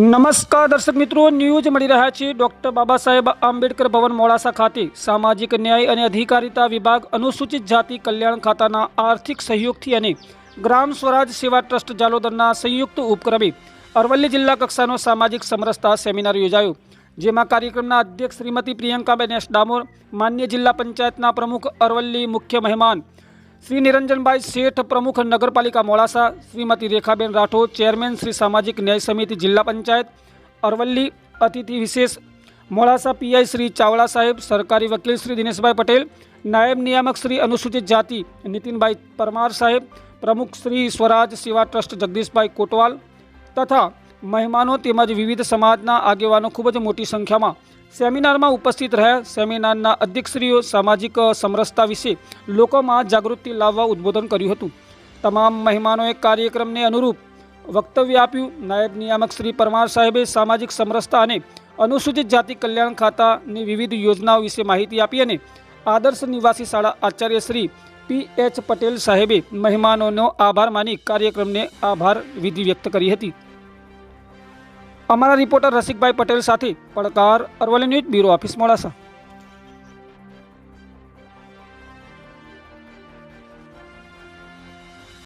નમસ્કાર દર્શક મિત્રો, ન્યૂઝ મળી રહ્યા છે. ડૉક્ટર બાબા સાહેબ આંબેડકર ભવન મોડાસા ખાતે સામાજિક ન્યાય અને અધિકારિતા વિભાગ અનુસૂચિત જાતિ કલ્યાણ ખાતાના આર્થિક સહયોગથી અને ગ્રામ સ્વરાજ સેવા ટ્રસ્ટ જાલોદરના સંયુક્ત ઉપક્રમે અરવલ્લી જિલ્લા કક્ષાનો સામાજિક સમરસતા સેમિનાર યોજાયો, જેમાં કાર્યક્રમના અધ્યક્ષ શ્રીમતી પ્રિયંકાબેન એસ ડામોર, માન્ય જિલ્લા પંચાયતના પ્રમુખ અરવલ્લી મુખ્ય મહેમાન શ્રી નિરંજનભાઈ શેઠ પ્રમુખ નગરપાલિકા મોડાસા, શ્રીમતી રેખાબેન રાઠોડ, ચેરમેન શ્રી સામાજિક ન્યાય સમિતિ જિલ્લા પંચાયત, અરવલ્લી અતિથિ વિશેષ, મોડાસા પીઆઈ શ્રી ચાવડા સાહેબ, સરકારી વકીલ શ્રી દિનેશભાઈ પટેલ, નાયબ નિયામક શ્રી અનુસૂચિત જાતિ નીતિનભાઈ પરમાર સાહેબ, પ્રમુખ શ્રી સ્વરાજ સેવા ટ્રસ્ટ જગદીશભાઈ કોટવાલ તથા મહેમાનો તેમજ વિવિધ સમાજના આગેવાનો ખૂબ જ મોટી સંખ્યામાં સેમિનારમાં ઉપસ્થિત રહ્યા. સેમિનારના અધ્યક્ષશ્રીઓ સામાજિક સમરસતા વિશે લોકોમાં જાગૃતિ લાવવા ઉદ્બોધન કર્યું હતું. તમામ મહેમાનોએ કાર્યક્રમને અનુરૂપ વક્તવ્ય આપ્યું. નાયબ નિયામક શ્રી પરમાર સાહેબે સામાજિક સમરસતા અને અનુસૂચિત જાતિ કલ્યાણ ખાતાની વિવિધ યોજનાઓ વિશે માહિતી આપી અને આદર્શ નિવાસી શાળા આચાર્ય શ્રી પી એચ પટેલ સાહેબે મહેમાનોનો આભાર માની કાર્યક્રમને આભાર વિધિ વ્યક્ત કરી હતી. અમારા રિપોર્ટર રસિકભાઈ પટેલ સાથે પડકાર Aravalli news bureau office Modasa.